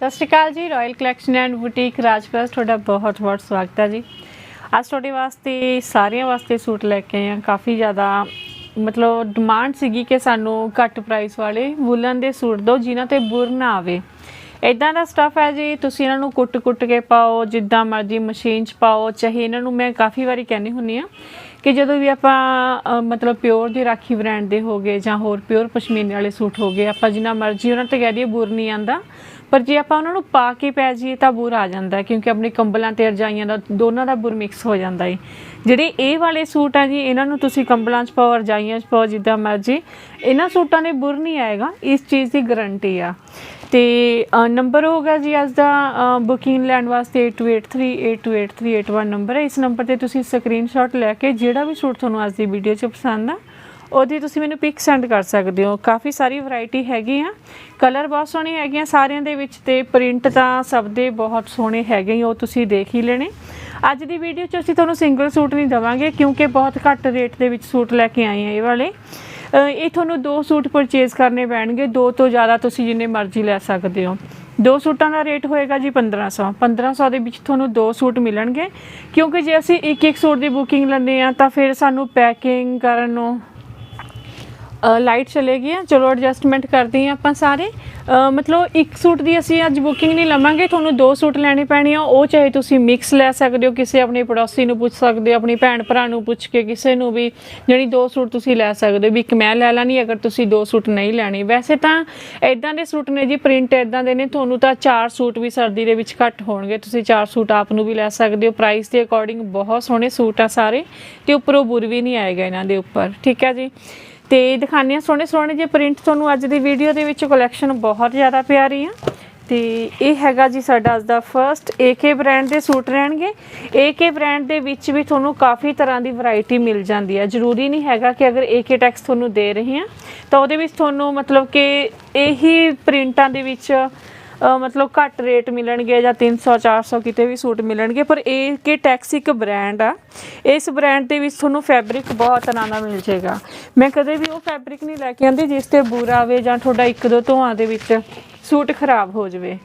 ਸਤਿ ਸ਼੍ਰੀ ਅਕਾਲ ਜੀ ਰਾਇਲ ਕਲੈਕਸ਼ਨ ਐਂਡ ਬੁਟੀਕ ਰਾਜਪ੍ਰਸ ਤੁਹਾਡਾ ਬਹੁਤ ਬਹੁਤ ਸਵਾਗਤ ਹੈ ਜੀ। ਅੱਜ ਤੁਹਾਡੇ ਵਾਸਤੇ ਸਾਰਿਆਂ ਵਾਸਤੇ ਸੂਟ ਲੈ ਕੇ ਆਏ ਹਾਂ। ਕਾਫੀ ਜ਼ਿਆਦਾ, ਮਤਲਬ ਡਿਮਾਂਡ ਸੀਗੀ ਕਿ ਸਾਨੂੰ ਘੱਟ ਪ੍ਰਾਈਸ ਵਾਲੇ ਵੂਲਨ ਦੇ ਸੂਟ ਦਿਓ, ਜਿਨ੍ਹਾਂ ਤੇ ਬੁਰ ਨਾ ਆਵੇ। ਇਦਾਂ ਦਾ ਸਟਫ ਹੈ ਜੀ, ਤੁਸੀਂ ਇਹਨਾਂ ਨੂੰ ਕੁੱਟ-ਕੁੱਟ ਕੇ ਪਾਓ, ਜਿੱਦਾਂ ਮਰਜ਼ੀ ਮਸ਼ੀਨ 'ਚ ਪਾਓ, ਚਾਹੇ ਇਹਨਾਂ ਨੂੰ ਮੈਂ ਕਾਫੀ ਵਾਰੀ ਕਹਿੰਦੀ ਹੁੰਨੀ ਆ ਕਿ ਜਦੋਂ ਵੀ ਆਪਾਂ ਅ, ਮਤਲਬ ਪਿਓਰ ਦੀ ਰਾਖੀ ਬ੍ਰਾਂਡ ਦੇ ਹੋਗੇ ਜਾਂ ਹੋਰ ਪਿਓਰ ਪਸ਼ਮੀਨੇ ਵਾਲੇ ਸੂਟ ਹੋਗੇ ਆਪਾਂ ਜਿੰਨਾ ਮਰਜ਼ੀ ਉਹਨਾਂ ਤੇ ਕਹਿ ਦਈਏ ਬੁਰ ਨਹੀਂ ਆਂਦਾ ਪਰ ਜੇ ਆਪਾਂ ਉਹਨਾਂ ਨੂੰ ਪਾ ਕੇ ਪੈ ਜਾਈਏ ਤਾਂ ਬੁਰ ਆ ਜਾਂਦਾ ਹੈ ਕਿਉਂਕਿ ਆਪਣੇ ਕੰਬਲਾਂ ਤੇ ਰਜਾਈਆਂ ਦਾ ਦੋਨਾਂ ਦਾ ਬੁਰ ਮਿਕਸ ਹੋ ਜਾਂਦਾ ਏ ਜਿਹੜੇ ਇਹ ਵਾਲੇ ਸੂਟ ਆ ਜੀ ਇਹਨਾਂ ਨੂੰ ਤੁਸੀਂ ਕੰਬਲਾਂ 'ਚ ਪਾਓ ਰਜਾਈਆਂ 'ਚ ਪਾਓ ਜਿੱਦਾਂ ਮਰਜ਼ੀ ਇਹਨਾਂ ਸੂਟਾਂ ਦੇ ਬੁਰ ਨਹੀਂ ਆਏਗਾ ਇਸ ਚੀਜ਼ ਦੀ ਗਾਰੰਟੀ ਆ। ਤੇ ਨੰਬਰ ਹੋਗਾ ਜੀ ਅੱਜ ਦਾ ਬੁਕਿੰਗ ਲੈਣ ਵਾਸਤੇ 8283828381 ਨੰਬਰ ਹੈ। ਇਸ ਨੰਬਰ ਤੇ ਤੁਸੀਂ ਸਕਰੀਨਸ਼ਾਟ ਲੈ ਕੇ ਜਿਹੜਾ ਵੀ ਸੂਟ ਤੁਹਾਨੂੰ ਅੱਜ ਦੀ ਵੀਡੀਓ 'ਚ ਪਸੰਦ ਆ, ਉਹਦੀ ਤੁਸੀਂ ਮੈਨੂੰ ਪਿਕ ਸੈਂਡ ਕਰ ਸਕਦੇ ਹੋ। ਕਾਫੀ ਸਾਰੀ ਵੈਰਾਈਟੀ ਹੈਗੀ ਆ। ਕਲਰ ਬਹੁਤ ਸੋਹਣੇ ਹੈਗੇ ਆ ਸਾਰਿਆਂ ਦੇ ਵਿੱਚ ਤੇ ਪ੍ਰਿੰਟ ਤਾਂ ਸਭ ਦੇ ਬਹੁਤ ਸੋਹਣੇ ਹੈਗੇ ਉਹ ਤੁਸੀਂ ਦੇਖ ਹੀ ਲੈਣੇ। ਅੱਜ ਦੀ ਵੀਡੀਓ 'ਚ ਅਸੀਂ ਤੁਹਾਨੂੰ ਸਿੰਗਲ ਸੂਟ ਨਹੀਂ ਦਵਾਂਗੇ ਕਿਉਂਕਿ ਬਹੁਤ ਘੱਟ ਰੇਟ ਦੇ ਵਿੱਚ ਸੂਟ ਲੈ ਕੇ ਆਏ ਆ ਇਹ ਵਾਲੇ। ਇਹ ਤੁਹਾਨੂੰ ਦੋ ਸੂਟ ਪਰਚੇਜ਼ ਕਰਨੇ ਪੈਣਗੇ। ਦੋ ਤੋਂ ਜ਼ਿਆਦਾ ਤੁਸੀਂ ਜਿੰਨੇ ਮਰਜ਼ੀ ਲੈ ਸਕਦੇ ਹੋ। ਦੋ ਸੂਟਾਂ ਦਾ ਰੇਟ ਹੋਏਗਾ ਜੀ 1500 1500 ਦੇ ਵਿੱਚ ਤੁਹਾਨੂੰ ਦੋ ਸੂਟ ਮਿਲਣਗੇ। ਕਿਉਂਕਿ ਜੇ ਅਸੀਂ ਇੱਕ ਇੱਕ ਸੂਟ ਦੀ ਬੁਕਿੰਗ ਲੈਂਦੇ ਆ ਤਾਂ ਫਿਰ ਸਾਨੂੰ ਪੈਕਿੰਗ ਕਰਨ ਨੂੰ ਲਾਈਟ ਚਲੇਗੀ ਆ। ਚਲੋ ਐਡਜਸਟਮੈਂਟ ਕਰਦੇ ਹਾਂ ਆਪਾਂ ਸਾਰੇ। ਮਤਲਬ ਇੱਕ ਸੂਟ ਦੀ ਅਸੀਂ ਅੱਜ ਬੁਕਿੰਗ ਨਹੀਂ ਲਵਾਂਗੇ। ਤੁਹਾਨੂੰ ਦੋ ਸੂਟ ਲੈਣੇ ਪੈਣੇ ਆ। ਉਹ ਚਾਹੇ ਤੁਸੀਂ ਮਿਕਸ ਲੈ ਸਕਦੇ ਹੋ, ਕਿਸੇ ਆਪਣੇ ਪੜੋਸੀ ਨੂੰ ਪੁੱਛ ਸਕਦੇ ਹੋ, ਆਪਣੀ ਭੈਣ ਭਰਾ ਨੂੰ ਪੁੱਛ ਕੇ, ਕਿਸੇ ਨੂੰ ਵੀ। ਜਿਹੜੀ ਦੋ ਸੂਟ ਤੁਸੀਂ ਲੈ ਸਕਦੇ ਹੋ। ਵੀ ਇੱਕ ਮੈਂ ਲੈ ਲੈਣੀ ਅਗਰ ਤੁਸੀਂ ਦੋ ਸੂਟ ਨਹੀਂ ਲੈਣੇ। ਵੈਸੇ ਤਾਂ ਇਦਾਂ ਦੇ ਸੂਟ ਨੇ ਜੀ ਪ੍ਰਿੰਟ ਇਦਾਂ ਦੇ ਨੇ। ਤੁਹਾਨੂੰ ਤਾਂ ਚਾਰ ਸੂਟ ਵੀ ਸਰਦੀ ਦੇ ਵਿੱਚ ਘੱਟ ਹੋਣਗੇ। ਤੁਸੀਂ ਚਾਰ ਸੂਟ ਆਪ ਨੂੰ ਵੀ ਲੈ ਸਕਦੇ ਹੋ। ਪ੍ਰਾਈਸ ਦੇ ਅਕੋਰਡਿੰਗ ਬਹੁਤ ਸੋਹਣੇ ਸੂਟ ਆ ਸਾਰੇ। ਤੇ ਉੱਪਰੋਂ ਬੁਰ ਵੀ ਨਹੀਂ ਆਏਗਾ ਇਹਨਾਂ ਦੇ ਉੱਪਰ। ਠੀਕ ਹੈ ਜੀ? ਤੇ ਦਿਖਾਉਂਦੇ ਹਾਂ, ਸੋਹਣੇ ਸੋਹਣੇ ਜੇ ਪ੍ਰਿੰਟ ਤੁਹਾਨੂੰ ਅੱਜ ਦੀ ਵੀਡੀਓ ਦੇ ਵਿੱਚ ਕਲੈਕਸ਼ਨ ਬਹੁਤ ਜ਼ਿਆਦਾ ਪਿਆਰੀ ਆ। ਤੇ ਇਹ ਹੈਗਾ ਜੀ ਸਾਡਾ ਅੱਜ ਦਾ ਫਰਸਟ AK ਬ੍ਰਾਂਡ ਦੇ ਸੂਟ ਰਹਿਣਗੇ। AK ਬ੍ਰਾਂਡ ਦੇ ਵਿੱਚ ਵੀ ਤੁਹਾਨੂੰ ਕਾਫੀ ਤਰ੍ਹਾਂ ਦੀ ਵੈਰਾਈਟੀ ਮਿਲ ਜਾਂਦੀ ਹੈ ਜ਼ਰੂਰੀ ਨਹੀਂ ਹੈਗਾ ਕਿ ਅਗਰ AK ਟੈਕਸ ਤੁਹਾਨੂੰ ਦੇ ਰਹੇ ਆ, ਤਾਂ ਉਹਦੇ ਵਿੱਚ ਤੁਹਾਨੂੰ ਮਤਲਬ ਕਿ ਇਹੀ ਪ੍ਰਿੰਟਾਂ ਦੇ ਵਿੱਚ ਮਤਲਬ ਘੱਟ ਰੇਟ ਮਿਲਣਗੇ ਜਾਂ 300 400 ਕਿਤੇ ਵੀ ਸੂਟ ਮਿਲਣਗੇ, ਪਰ ਇਹ ਕਿ ਟੈਕਸ ਇੱਕ ਬ੍ਰਾਂਡ ਆ, ਇਸ ਬ੍ਰਾਂਡ ਦੇ ਵਿੱਚ ਤੁਹਾਨੂੰ ਫੈਬਰਿਕ ਬਹੁਤ ਤਰ੍ਹਾਂ ਦਾ ਮਿਲ ਜਾਏਗਾ। ਮੈਂ ਕਦੇ ਵੀ ਉਹ ਫੈਬਰਿਕ ਨਹੀਂ ਲੈ ਕੇ ਆਂਦੀ ਜਿਸ ਤੇ ਬੂਰਾ ਆਵੇ ਜਾਂ ਤੁਹਾਡਾ ਇੱਕ ਦੋ ਧੋਆਂ ਦੇ ਵਿੱਚ ਸੂਟ ਖਰਾਬ ਹੋ ਜਾਵੇ।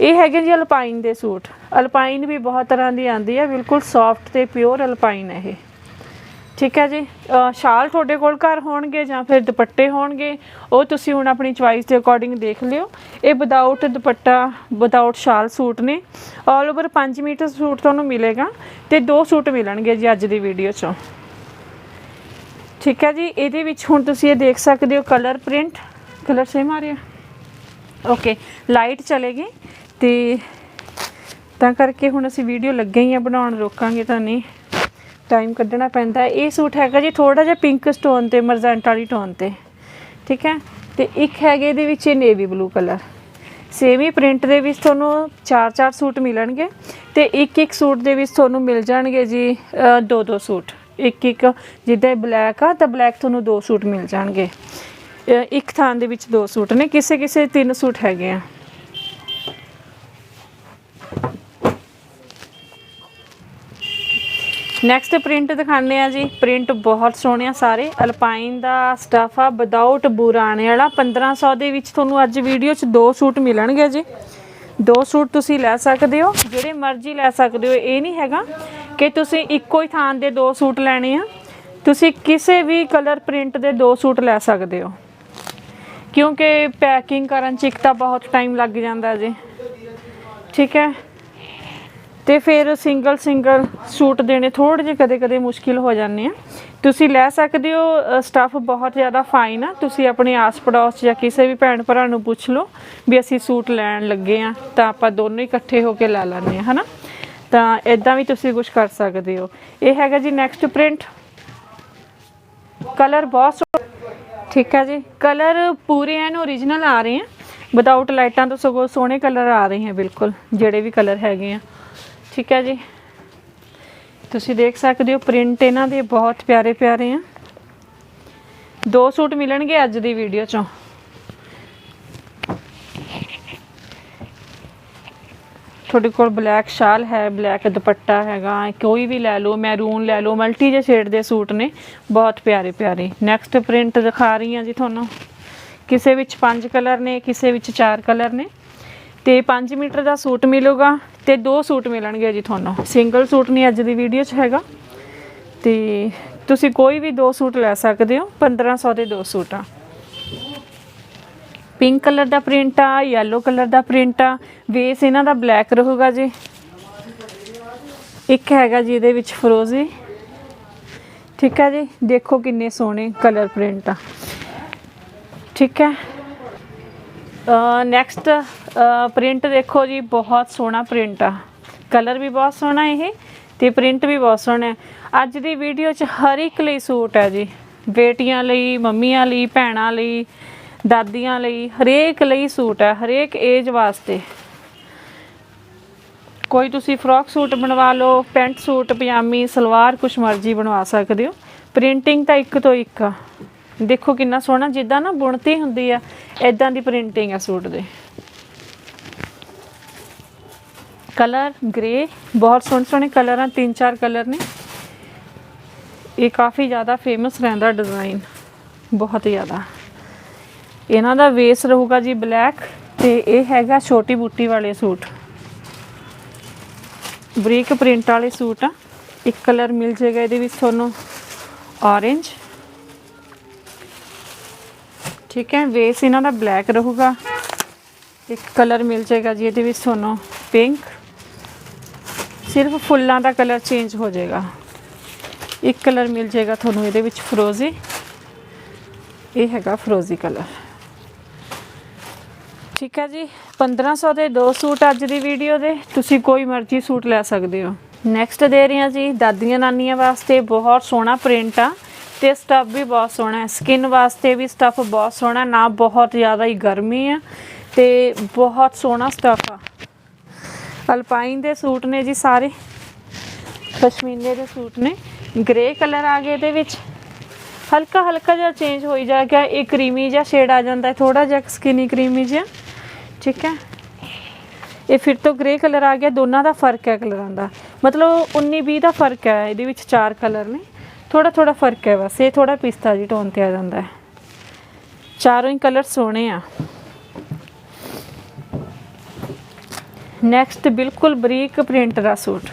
ਇਹ ਹੈਗੇ ਜੀ ਅਲਪਾਈਨ ਦੇ ਸੂਟ। ਅਲਪਾਈਨ ਵੀ ਬਹੁਤ ਤਰ੍ਹਾਂ ਦੀ ਆਂਦੀ ਹੈ ਬਿਲਕੁਲ ਸੌਫਟ ਤੇ ਪਿਓਰ ਅਲਪਾਈਨ ਹੈ ਇਹ। ਠੀਕ ਹੈ ਜੀ। ਸ਼ਾਲ ਤੁਹਾਡੇ ਕੋਲ ਘਰ ਹੋਣਗੇ ਜਾਂ ਫਿਰ ਦੁਪੱਟੇ ਹੋਣਗੇ, ਉਹ ਤੁਸੀਂ ਹੁਣ ਆਪਣੀ ਚੁਆਇਸ ਦੇ ਅਕੋਰਡਿੰਗ ਦੇਖ ਲਿਓ। ਇਹ without dupatta without shawl suit ਨੇ। ਆਲ ਓਵਰ 5 ਮੀਟਰ ਸੂਟ ਤੁਹਾਨੂੰ ਮਿਲੇਗਾ ਤੇ ਦੋ ਸੂਟ ਮਿਲਣਗੇ ਜੀ ਅੱਜ ਦੀ ਵੀਡੀਓ 'ਚੋਂ। ਠੀਕ ਹੈ ਜੀ, ਇਹਦੇ ਵਿੱਚ ਹੁਣ ਤੁਸੀਂ ਇਹ ਦੇਖ ਸਕਦੇ ਹੋ ਕਲਰ ਪ੍ਰਿੰਟ ਕਲਰ ਸੇਮ ਆ ਰਿਹਾ। ਓਕੇ ਲਾਈਟ ਚਲੇਗੀ ਤੇ ਤਾਂ ਕਰਕੇ ਹੁਣ ਅਸੀਂ ਵੀਡੀਓ ਲੱਗੇ ਹੀ ਆ, ਬਣਾਉਣ ਰੋਕਾਂਗੇ ਤਾਂ ਨਹੀਂ। ਟਾਈਮ ਕੱਢਣਾ ਪੈਂਦਾ ਇਹ ਸੂਟ ਹੈਗਾ ਜੀ ਥੋੜਾ ਜਿਹਾ ਪਿੰਕ ਸਟੋਨ ਤੇ ਮਰਜ਼ੈਂਟ ਵਾਲੀ ਟੋਨ ਤੇ। ਠੀਕ ਹੈ? ਤੇ ਇੱਕ ਹੈਗੇ ਇਹਦੇ ਵਿੱਚ ਇਹ ਨੇਵੀ ਬਲੂ ਕਲਰ ਸੇਮ ਹੀ ਪ੍ਰਿੰਟ ਦੇ ਵਿੱਚ ਤੁਹਾਨੂੰ ਚਾਰ ਚਾਰ ਸੂਟ ਮਿਲਣਗੇ ਤੇ ਇੱਕ ਇੱਕ ਸੂਟ ਦੇ ਵਿੱਚ ਤੁਹਾਨੂੰ ਮਿਲ ਜਾਣਗੇ ਜੀ ਦੋ ਦੋ ਸੂਟ। ਇੱਕ ਇੱਕ ਜਿੱਦਾਂ ਬਲੈਕ ਆ, ਤਾਂ ਬਲੈਕ ਤੁਹਾਨੂੰ ਦੋ ਸੂਟ ਮਿਲ ਜਾਣਗੇ। ਇੱਕ ਥਾਂ ਦੇ ਵਿੱਚ ਦੋ ਸੂਟ ਨੇ। ਕਿਸੇ ਕਿਸੇ ਤਿੰਨ ਸੂਟ ਹੈਗੇ ਆ। ਨੈਕਸਟ ਪ੍ਰਿੰਟ ਦਿਖਾਉਂਦੇ ਆ ਜੀ। ਪ੍ਰਿੰਟ ਬਹੁਤ ਸੋਹਣੇ ਆ ਸਾਰੇ। ਅਲਪਾਈਨ ਦਾ ਸਟਫ ਆ ਵਿਦਆਊਟ ਬੂਰਾਣੇ ਵਾਲਾ। 1500 ਦੇ ਵਿੱਚ ਤੁਹਾਨੂੰ ਅੱਜ ਵੀਡੀਓ 'ਚ ਦੋ ਸੂਟ ਮਿਲਣਗੇ ਜੀ। ਦੋ ਸੂਟ ਤੁਸੀਂ ਲੈ ਸਕਦੇ ਹੋ। ਜਿਹੜੇ ਮਰਜ਼ੀ ਲੈ ਸਕਦੇ ਹੋ। ਇਹ ਨਹੀਂ ਹੈਗਾ ਕਿ ਤੁਸੀਂ ਇੱਕੋ ਹੀ ਥਾਂ ਦੇ ਦੋ ਸੂਟ ਲੈਣੇ ਆ। ਤੁਸੀਂ ਕਿਸੇ ਵੀ ਕਲਰ ਪ੍ਰਿੰਟ ਦੇ ਦੋ ਸੂਟ ਲੈ ਸਕਦੇ ਹੋ। ਕਿਉਂਕਿ ਪੈਕਿੰਗ ਕਰਨ 'ਚ ਇੱਕ ਤਾਂ ਬਹੁਤ ਟਾਈਮ ਲੱਗ ਜਾਂਦਾ ਜੀ। ਠੀਕ ਹੈ। ਤੇ ਫਿਰ ਸਿੰਗਲ ਸਿੰਗਲ ਸੂਟ ਦੇਣੇ ਥੋੜੇ ਜਿਹੇ ਕਦੇ ਕਦੇ ਮੁਸ਼ਕਿਲ ਹੋ ਜਾਂਦੇ ਆ। ਤੁਸੀਂ ਲੈ ਸਕਦੇ ਹੋ ਸਟਫ ਬਹੁਤ ਜ਼ਿਆਦਾ ਫਾਈਨ ਆ। ਤੁਸੀਂ ਆਪਣੇ ਆਸ ਪੜੋਸ ਜਾਂ ਕਿਸੇ ਵੀ ਭੈਣ ਭਰਾ ਨੂੰ ਪੁੱਛ ਲਓ ਵੀ ਅਸੀਂ ਸੂਟ ਲੈਣ ਲੱਗੇ ਆ, ਤਾਂ ਆਪਾਂ ਦੋਨੋਂ ਇਕੱਠੇ ਹੋ ਕੇ ਲੈ ਲੈਂਦੇ ਆ, ਹਨਾ? ਤਾਂ ਇਦਾਂ ਵੀ ਤੁਸੀਂ ਕੁਝ ਕਰ ਸਕਦੇ ਹੋ। ਇਹ ਹੈਗਾ ਜੀ ਨੈਕਸਟ ਪ੍ਰਿੰਟ ਕਲਰ ਬਹੁਤ ਸੋਹਣਾ ਠੀਕ ਹੈ ਜੀ। ਕਲਰ ਪੂਰੇ ਐਨ ਓਰੀਜਨਲ ਆ ਰਹੇ ਆ। ਵਿਦਆਊਟ ਲਾਈਟਾਂ ਤੋਂ ਸਗੋਂ ਸੋਹਣੇ ਕਲਰ ਆ ਰਹੇ ਹੈ ਬਿਲਕੁਲ। ਜਿਹੜੇ ਵੀ ਕਲਰ ਹੈਗੇ ਆ। ਠੀਕ ਹੈ ਜੀ। ਤੁਸੀਂ ਦੇਖ ਸਕਦੇ ਹੋ ਪ੍ਰਿੰਟ ਇਹਨਾਂ ਦੇ ਬਹੁਤ ਪਿਆਰੇ ਪਿਆਰੇ ਆ। ਦੋ ਸੂਟ ਮਿਲਣਗੇ ਅੱਜ ਦੀ ਵੀਡੀਓ ਚੋਂ। ਤੁਹਾਡੇ ਕੋਲ ਬਲੈਕ ਸ਼ਾਲ ਹੈ ਬਲੈਕ ਦੁਪੱਟਾ ਹੈਗਾ, ਕੋਈ ਵੀ ਲੈ ਲਓ ਮੈਰੂਨ ਲੈ ਲਓ ਮਲਟੀ ਜੇ ਸ਼ੇਡ ਦੇ ਸੂਟ ਨੇ, ਬਹੁਤ ਪਿਆਰੇ ਪਿਆਰੇ। ਨੈਕਸਟ ਪ੍ਰਿੰਟ ਦਿਖਾ ਰਹੀ ਹਾਂ ਜੀ ਤੁਹਾਨੂੰ। ਕਿਸੇ ਵਿੱਚ ਪੰਜ ਕਲਰ ਨੇ, ਕਿਸੇ ਵਿੱਚ ਚਾਰ ਕਲਰ ਨੇ। ਤੇ 5 ਮੀਟਰ ਦਾ ਸੂਟ ਮਿਲੂਗਾ। ਤੇ ਦੋ ਸੂਟ ਮਿਲਣਗੇ ਜੀ ਤੁਹਾਨੂੰ। ਸਿੰਗਲ ਸੂਟ ਨਹੀਂ ਅੱਜ ਦੀ ਵੀਡੀਓ 'ਚ ਹੈਗਾ। ਤੇ ਤੁਸੀਂ ਕੋਈ ਵੀ ਦੋ ਸੂਟ ਲੈ ਸਕਦੇ ਹੋ 1500 ਦੇ ਦੋ ਸੂਟ ਆ। ਪਿੰਕ ਕਲਰ ਦਾ ਪ੍ਰਿੰਟ ਆ ਯੈਲੋ ਕਲਰ ਦਾ ਪ੍ਰਿੰਟ ਆ। ਬੇਸ ਇਹਨਾਂ ਦਾ ਬਲੈਕ ਰਹੂਗਾ ਜੀ। ਇੱਕ ਹੈਗਾ ਜੀ ਇਹਦੇ ਵਿੱਚ ਫਰੋਜ਼ੀ ਠੀਕ ਹੈ ਜੀ? ਦੇਖੋ ਕਿੰਨੇ ਸੋਹਣੇ ਕਲਰ ਪ੍ਰਿੰਟ ਆ। ਠੀਕ ਹੈ? ਨੈਕਸਟ ਪ੍ਰਿੰਟ ਦੇਖੋ ਜੀ, ਬਹੁਤ ਸੋਹਣਾ ਪ੍ਰਿੰਟ ਆ। ਕਲਰ ਵੀ ਬਹੁਤ ਸੋਹਣਾ ਇਹ, ਤੇ ਪ੍ਰਿੰਟ ਵੀ ਬਹੁਤ ਸੋਹਣਾ ਹੈ। ਅੱਜ ਦੀ ਵੀਡੀਓ 'ਚ ਹਰ ਇੱਕ ਲਈ ਸੂਟ ਹੈ ਜੀ। ਬੇਟੀਆਂ ਲਈ, ਮੰਮੀਆਂ ਲਈ, ਭੈਣਾਂ ਲਈ, ਦਾਦੀਆਂ ਲਈ, ਹਰੇਕ ਲਈ ਸੂਟ ਹੈ, ਹਰੇਕ ਏਜ ਵਾਸਤੇ। ਕੋਈ ਤੁਸੀਂ ਫਰੋਕ ਸੂਟ ਬਣਵਾ ਲਓ ਪੈਂਟ ਸੂਟ, ਪਜਾਮੀ, ਸਲਵਾਰ, ਕੁਛ ਮਰਜ਼ੀ ਬਣਵਾ ਸਕਦੇ ਹੋ। ਪ੍ਰਿੰਟਿੰਗ ਤਾਂ ਇੱਕ ਤੋਂ ਇੱਕ ਆ। ਦੇਖੋ ਕਿੰਨਾ ਸੋਹਣਾ, ਜਿੱਦਾਂ ਨਾ ਬੁਣਤੀ ਹੁੰਦੀ ਆ ਇਦਾਂ ਦੀ ਪ੍ਰਿੰਟਿੰਗ ਆ ਸੂਟ ਦੇ। ਕਲਰ ਗ੍ਰੇ, ਬਹੁਤ ਸੋਹਣੇ ਸੋਹਣੇ ਕਲਰ ਆ, ਤਿੰਨ ਚਾਰ ਕਲਰ ਨੇ। ਇਹ ਕਾਫੀ ਜ਼ਿਆਦਾ ਫੇਮਸ ਰਹਿੰਦਾ ਡਿਜ਼ਾਈਨ ਬਹੁਤ ਜ਼ਿਆਦਾ। ਇਹਨਾਂ ਦਾ ਵੇਸ ਰਹੂਗਾ ਜੀ ਬਲੈਕ ਤੇ ਇਹ ਹੈਗਾ ਛੋਟੀ ਬੂਟੀ ਵਾਲੇ ਸੂਟ। ਬਰੀਕ ਪ੍ਰਿੰਟ ਵਾਲੇ ਸੂਟ ਆ। ਇੱਕ ਕਲਰ ਮਿਲ ਜਾਏਗਾ ਇਹਦੇ ਵਿੱਚ ਤੁਹਾਨੂੰ orange ਠੀਕ ਹੈ ਵੇਸ ਇਹਨਾਂ ਦਾ ਬਲੈਕ ਰਹੂਗਾ। ਇੱਕ ਕਲਰ ਮਿਲ ਜਾਏਗਾ ਜੀ ਇਹਦੇ ਵਿੱਚ ਤੁਹਾਨੂੰ ਪਿੰਕ ਸਿਰਫ ਫੁੱਲਾਂ ਦਾ ਕਲਰ ਚੇਂਜ ਹੋ ਜਾਏਗਾ। ਇੱਕ ਕਲਰ ਮਿਲ ਜਾਏਗਾ ਤੁਹਾਨੂੰ ਇਹਦੇ ਵਿੱਚ ਫਰੋਜ਼ੀ ਇਹ ਹੈਗਾ ਫਰੋਜ਼ੀ ਕਲਰ ਠੀਕ ਹੈ ਜੀ 1500 ਦੇ ਦੋ ਸੂਟ ਅੱਜ ਦੀ ਵੀਡੀਓ ਦੇ। ਤੁਸੀਂ ਕੋਈ ਮਰਜ਼ੀ ਸੂਟ ਲੈ ਸਕਦੇ ਹੋ। ਨੈਕਸਟ ਦੇ ਰਹੇ ਹਾਂ ਜੀ ਦਾਦੀਆਂ ਨਾਨੀਆਂ ਵਾਸਤੇ ਬਹੁਤ ਸੋਹਣਾ ਪ੍ਰਿੰਟ ਆ। ਤੇ ਸਟਫ ਵੀ ਬਹੁਤ ਸੋਹਣਾ ਹੈ। ਸਕਿਨ ਵਾਸਤੇ ਵੀ ਸਟਫ ਬਹੁਤ ਸੋਹਣਾ ਨਾ ਬਹੁਤ ਜ਼ਿਆਦਾ ਹੀ ਗਰਮੀ ਆ ਤੇ ਬਹੁਤ ਸੋਹਣਾ ਸਟਫ ਆ। ਅਲਪਾਈਨ ਦੇ ਸੂਟ ਨੇ ਜੀ ਸਾਰੇ। ਪਸ਼ਮੀਨੇ ਦੇ ਸੂਟ ਨੇ। ਗ੍ਰੇ ਕਲਰ ਆ ਗਿਆ ਇਹਦੇ ਵਿੱਚ। ਹਲਕਾ ਹਲਕਾ ਜਿਹਾ ਚੇਂਜ ਹੋਈ ਜਾ ਗਿਆ। ਇਹ ਕਰੀਮੀ ਜਿਹਾ ਸ਼ੇਡ ਆ ਜਾਂਦਾ ਹੈ। ਥੋੜਾ ਜਿਹਾ ਸਕਿਨੀ ਕਰੀਮੀ ਜਿਹਾ। ਠੀਕ ਹੈ। ਇਹ ਫਿਰ ਤੋਂ ਗ੍ਰੇ ਕਲਰ ਆ ਗਿਆ। ਦੋਨਾਂ ਦਾ ਫ਼ਰਕ ਹੈ ਕਲਰਾਂ ਦਾ। ਮਤਲਬ 19 20 ਦਾ ਫ਼ਰਕ ਹੈ। ਇਹਦੇ ਵਿੱਚ ਚਾਰ ਕਲਰ ਨੇ। ਥੋੜਾ ਥੋੜਾ ਫ਼ਰਕ ਹੈ ਬਸ, ਇਹ ਥੋੜਾ ਪਿਸਤਾ ਜੀ ਟੋਨ ਤੇ ਆ ਜਾਂਦਾ ਹੈ। ਚਾਰੋਂ ਹੀ ਕਲਰ ਸੋਹਣੇ ਆ। ਨੈਕਸਟ ਬਿਲਕੁਲ ਬਰੀਕ ਪ੍ਰਿੰਟ ਦਾ ਸੂਟ।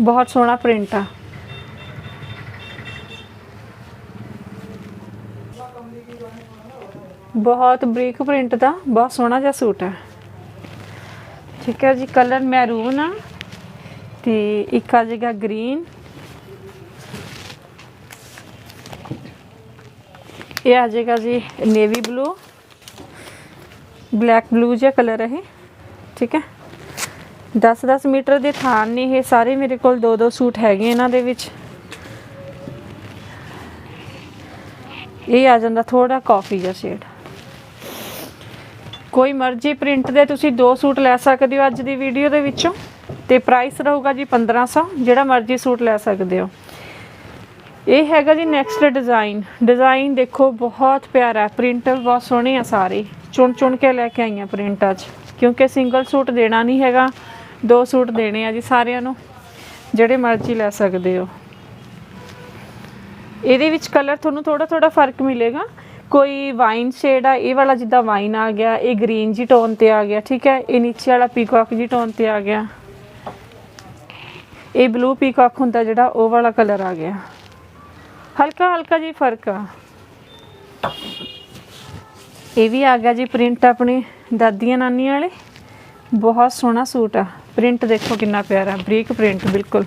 ਬਹੁਤ ਸੋਹਣਾ ਪ੍ਰਿੰਟ ਆ। ਬਹੁਤ ਬਰੀਕ ਪ੍ਰਿੰਟ ਦਾ, ਬਹੁਤ ਸੋਹਣਾ ਜਿਹਾ ਸੂਟ ਹੈ। ਠੀਕ ਹੈ ਜੀ ਕਲਰ ਮੈਰੂਨ ਆ ਤੇ ਇੱਕ ਆ ਜਾਏਗਾ ਗ੍ਰੀਨ ਇਹ ਆ ਜਾਏਗਾ ਜੀ ਨੇਵੀ ਬਲੂ ਬਲੈਕ ਬਲੂ ਜਿਹਾ ਕਲਰ ਹੈ ਇਹ ਠੀਕ ਹੈ 10-10 ਮੀਟਰ ਦੇ ਥਾਨ ਨੇ ਇਹ ਸਾਰੇ ਮੇਰੇ ਕੋਲ ਦੋ ਦੋ ਸੂਟ ਹੈਗੇ ਇਹਨਾਂ ਦੇ ਵਿੱਚ ਇਹ ਆ ਜਾਂਦਾ ਥੋੜਾ ਕਾਫੀ ਜਿਹਾ ਸ਼ੇਡ ਕੋਈ ਮਰਜ਼ੀ ਪ੍ਰਿੰਟ ਦੇ ਤੁਸੀਂ ਦੋ ਸੂਟ ਲੈ ਸਕਦੇ ਹੋ ਅੱਜ ਦੀ ਵੀਡੀਓ ਦੇ ਵਿੱਚੋਂ ਤੇ ਪ੍ਰਾਈਸ ਰਹੂਗਾ ਜੀ 1500 ਜਿਹੜਾ ਮਰਜ਼ੀ ਸੂਟ ਲੈ ਸਕਦੇ ਹੋ ਇਹ ਹੈਗਾ ਜੀ ਨੈਕਸਟ ਡਿਜ਼ਾਈਨ ਡਿਜ਼ਾਈਨ ਦੇਖੋ, ਬਹੁਤ ਪਿਆਰਾ ਪ੍ਰਿੰਟ ਬਹੁਤ ਸੋਹਣੇ ਆ ਸਾਰੇ। ਚੁਣ ਚੁਣ ਕੇ ਲੈ ਕੇ ਆਈਆਂ ਪ੍ਰਿੰਟ ਅੱਜ ਕਿਉਂਕਿ ਸਿੰਗਲ ਸੂਟ ਦੇਣਾ ਨਹੀਂ ਹੈਗਾ। ਦੋ ਸੂਟ ਦੇਣੇ ਆ ਜੀ ਸਾਰਿਆਂ ਨੂੰ। ਜਿਹੜੇ ਮਰਜ਼ੀ ਲੈ ਸਕਦੇ ਹੋ। ਇਹਦੇ ਵਿੱਚ ਕਲਰ ਤੁਹਾਨੂੰ ਥੋੜਾ ਥੋੜਾ ਫ਼ਰਕ ਮਿਲੇਗਾ। ਕੋਈ ਵਾਈਨ ਸ਼ੇਡ ਆ, ਇਹ ਵਾਲਾ ਜਿੱਦਾਂ ਵਾਈਨ ਆ ਗਿਆ, ਇਹ ਗ੍ਰੀਨ ਜੀ ਟੋਨ ਤੇ ਆ ਗਿਆ, ਠੀਕ ਹੈ? ਇਹ ਨੀਚੇ ਵਾਲਾ ਪੀਕਾਕ ਜੀ ਟੋਨ ਤੇ ਆ ਗਿਆ। ਇਹ ਬਲੂ ਪੀਕਾਕ ਹੁੰਦਾ ਜਿਹੜਾ, ਉਹ ਵਾਲਾ ਕਲਰ ਆ ਗਿਆ। ਹਲਕਾ ਹਲਕਾ ਜੀ ਫ਼ਰਕ ਆ ਇਹ ਵੀ ਆ ਗਿਆ ਜੀ ਪ੍ਰਿੰਟ ਆਪਣੀ ਦਾਦੀਆਂ ਨਾਨੀਆਂ ਵਾਲੇ ਬਹੁਤ ਸੋਹਣਾ ਸੂਟ ਆ ਪ੍ਰਿੰਟ ਦੇਖੋ ਕਿੰਨਾ ਪਿਆਰਾ ਬਰੀਕ ਪ੍ਰਿੰਟ ਬਿਲਕੁਲ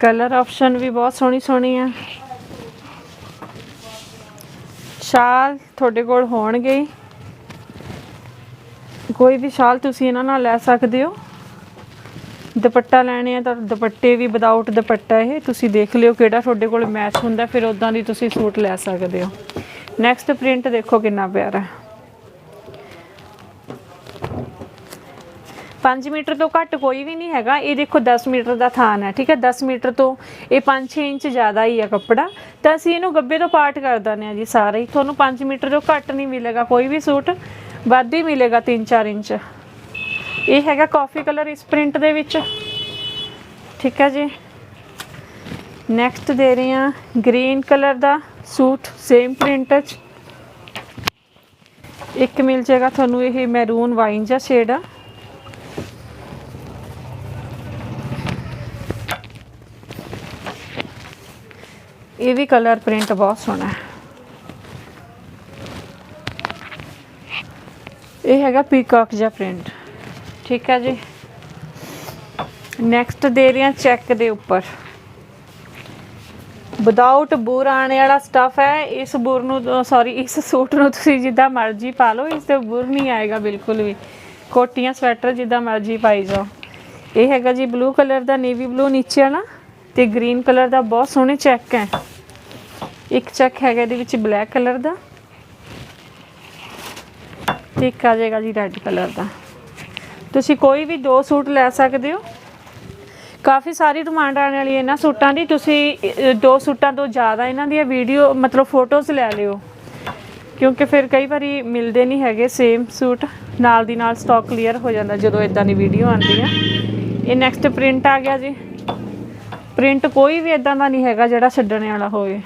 ਕਲਰ ਆਪਸ਼ਨ ਵੀ ਬਹੁਤ ਸੋਹਣੀ ਸੋਹਣੀ ਆ ਸ਼ਾਲ ਤੁਹਾਡੇ ਕੋਲ ਹੋਣਗੇ ਹੀ। ਕੋਈ ਵੀ ਸ਼ਾਲ ਤੁਸੀਂ ਇਹਨਾਂ ਨਾਲ ਲੈ ਸਕਦੇ ਹੋ। ਦੁਪੱਟਾ ਲੈਣੇ ਆ ਤਾਂ ਦੁਪੱਟੇ ਵੀ ਵਿਦਆਊਟ ਦੁਪੱਟਾ ਇਹ। ਤੁਸੀਂ ਦੇਖ ਲਿਓ ਕਿਹੜਾ ਤੁਹਾਡੇ ਕੋਲ ਮੈਚ ਹੁੰਦਾ, ਫਿਰ ਉਦਾਂ ਦੀ ਤੁਸੀਂ ਸੂਟ ਲੈ ਸਕਦੇ ਹੋ। ਨੈਕਸਟ ਪ੍ਰਿੰਟ ਦੇਖੋ ਕਿੰਨਾ ਪਿਆਰਾ। 5 ਮੀਟਰ ਤੋਂ ਘੱਟ ਕੋਈ ਵੀ ਨਹੀਂ ਹੈਗਾ। ਇਹ ਦੇਖੋ 10 ਮੀਟਰ ਦਾ ਥਾਨ ਹੈ, ਠੀਕ ਹੈ? 10 ਮੀਟਰ ਤੋਂ ਇਹ 5-6 ਇੰਚ ਜ਼ਿਆਦਾ ਹੀ ਹੈ ਕੱਪੜਾ। ਤਾਂ ਅਸੀਂ ਇਹਨੂੰ ਗੱਬੇ ਤੋਂ ਪਾਰਟ ਕਰ ਦਿੰਦੇ ਹਾਂ ਜੀ ਸਾਰੇ। ਹੀ ਤੁਹਾਨੂੰ 5 ਮੀਟਰ ਤੋਂ ਘੱਟ ਨਹੀਂ ਮਿਲੇਗਾ ਕੋਈ ਵੀ ਸੂਟ। ਵੱਧ ਹੀ ਮਿਲੇਗਾ 3-4 ਇੰਚ। ਇਹ ਹੈਗਾ ਕਾਫੀ ਕਲਰ ਇਸ ਪ੍ਰਿੰਟ ਦੇ ਵਿੱਚ। ਠੀਕ ਹੈ ਜੀ। ਨੈਕਸਟ ਦੇ ਰਹੇ ਹਾਂ ਗ੍ਰੀਨ ਕਲਰ ਦਾ ਸੂਟ ਸੇਮ ਪ੍ਰਿੰਟ ਚ। ਇੱਕ ਮਿਲ ਜਾਏਗਾ ਤੁਹਾਨੂੰ ਇਹ ਮੈਰੂਨ ਵਾਈਨ ਜਾਂ ਸ਼ੇਡ ਆ ਇਹ ਵੀ ਕਲਰ ਪ੍ਰਿੰਟ ਬਹੁਤ ਸੋਹਣਾ ਹੈ। ਇਹ ਹੈਗਾ ਪੀਕਾਕ ਜਿਹਾ ਪ੍ਰਿੰਟ ਠੀਕ ਹੈ ਜੀ? ਨੈਕਸਟ ਦੇ ਰਹੇ ਹਾਂ ਚੈੱਕ ਦੇ ਉੱਪਰ। ਵਿਦਆਊਟ ਬੂਰ ਆਣੇ ਵਾਲਾ ਸਟਫ ਹੈ, ਇਸ ਬੂਰ ਨੂੰ ਸੌਰੀ ਇਸ ਸੂਟ ਨੂੰ ਤੁਸੀਂ ਜਿੱਦਾਂ ਮਰਜ਼ੀ ਪਾ ਲਓ, ਇਸ ਤੇ ਬੂਰ ਨਹੀਂ ਆਏਗਾ ਬਿਲਕੁਲ ਵੀ। ਕੋਟੀਆਂ ਸਵੈਟਰ ਜਿੱਦਾਂ ਮਰਜ਼ੀ ਪਾਈ ਜਾਓ। ਇਹ ਹੈਗਾ ਜੀ ਬਲੂ ਕਲਰ ਦਾ ਨੇਵੀ ਬਲੂ ਨੀਚੇ ਵਾਲਾ ਤੇ ਗ੍ਰੀਨ ਕਲਰ ਦਾ ਬਹੁਤ ਸੋਹਣੇ ਚੈੱਕ ਹੈ। ਇੱਕ ਚੈੱਕ ਹੈਗਾ ਇਹਦੇ ਵਿੱਚ ਬਲੈਕ ਕਲਰ ਦਾ। ਇੱਕ ਆ ਜਾਏਗਾ ਜੀ ਰੈੱਡ ਕਲਰ ਦਾ। ਤੁਸੀਂ ਕੋਈ ਵੀ ਦੋ ਸੂਟ ਲੈ ਸਕਦੇ ਹੋ। ਕਾਫੀ ਸਾਰੀ ਡਿਮਾਂਡ ਆਉਣ ਵਾਲੀ ਹੈ ਇਹਨਾਂ ਸੂਟਾਂ ਦੀ। ਤੁਸੀਂ ਦੋ ਸੂਟਾਂ ਤੋਂ ਜ਼ਿਆਦਾ ਇਹਨਾਂ ਦੀਆਂ ਵੀਡੀਓ ਮਤਲਬ ਫੋਟੋਜ਼ ਲੈ ਲਿਓ। ਕਿਉਂਕਿ ਫਿਰ ਕਈ ਵਾਰੀ ਮਿਲਦੇ ਨਹੀਂ ਹੈਗੇ ਸੇਮ ਸੂਟ। ਨਾਲ ਦੀ ਨਾਲ ਸਟਾਕ ਕਲੀਅਰ ਹੋ ਜਾਂਦਾ ਜਦੋਂ ਇਦਾਂ ਦੀ ਵੀਡੀਓ ਆਉਂਦੀ ਆ। ਇਹ ਨੈਕਸਟ ਪ੍ਰਿੰਟ ਆ ਗਿਆ ਜੀ। ਪ੍ਰਿੰਟ ਕੋਈ ਵੀ ਇਦਾਂ ਦਾ ਨਹੀਂ ਹੈਗਾ ਜਿਹੜਾ ਛੱਡਣ ਵਾਲਾ ਹੋਵੇ।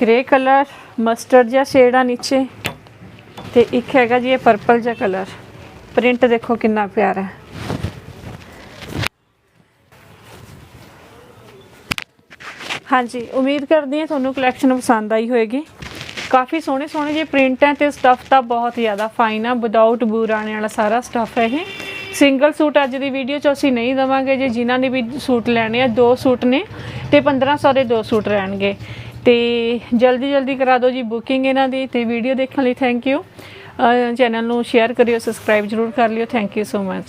ਗ੍ਰੇ ਕਲਰ ਮਸਟਰਡ ਜਿਹਾ ਸ਼ੇਡ ਆ ਨੀਚੇ। ਤੇ ਇੱਕ ਹੈਗਾ ਜੀ ਇਹ ਪਰਪਲ ਜਿਹਾ ਕਲਰ ਪ੍ਰਿੰਟ ਦੇਖੋ ਕਿੰਨਾ ਪਿਆਰਾ। ਹੈ ਹਾਂਜੀ, ਉਮੀਦ ਕਰਦੀ ਹਾਂ ਤੁਹਾਨੂੰ ਕਲੈਕਸ਼ਨ ਪਸੰਦ ਆਈ ਹੋਵੇਗੀ ਕਾਫੀ ਸੋਹਣੇ ਸੋਹਣੇ ਜਿਹੇ ਪ੍ਰਿੰਟ ਹੈ ਤੇ ਸਟੱਫ ਤਾਂ ਬਹੁਤ ਜ਼ਿਆਦਾ ਫਾਈਨ ਆ। ਵਿਦਆਊਟ ਬੂਰਾਣੇ ਵਾਲਾ ਸਾਰਾ ਸਟੱਫ ਹੈ ਇਹ। ਸਿੰਗਲ ਸੂਟ ਅੱਜ ਦੀ ਵੀਡੀਓ 'ਚ ਅਸੀਂ ਨਹੀਂ ਦਵਾਂਗੇ ਜੇ ਜਿਨ੍ਹਾਂ ਨੇ ਵੀ ਸੂਟ ਲੈਣੇ ਆ, ਦੋ ਸੂਟ ਨੇ ਤੇ 1500 ਦੇ ਦੋ ਸੂਟ ਰਹਿਣਗੇ। ਤੇ ਜਲਦੀ ਜਲਦੀ ਕਰਾ ਦਿਓ ਜੀ ਬੁਕਿੰਗ ਇਹਨਾਂ ਦੀ ਤੇ ਵੀਡੀਓ ਦੇਖਣ ਲਈ ਥੈਂਕ ਯੂ। ਚੈਨਲ ਨੂੰ ਸ਼ੇਅਰ ਕਰਿਓ, ਸਬਸਕ੍ਰਾਈਬ ਜਰੂਰ ਕਰ ਲਿਓ। Thank you so much.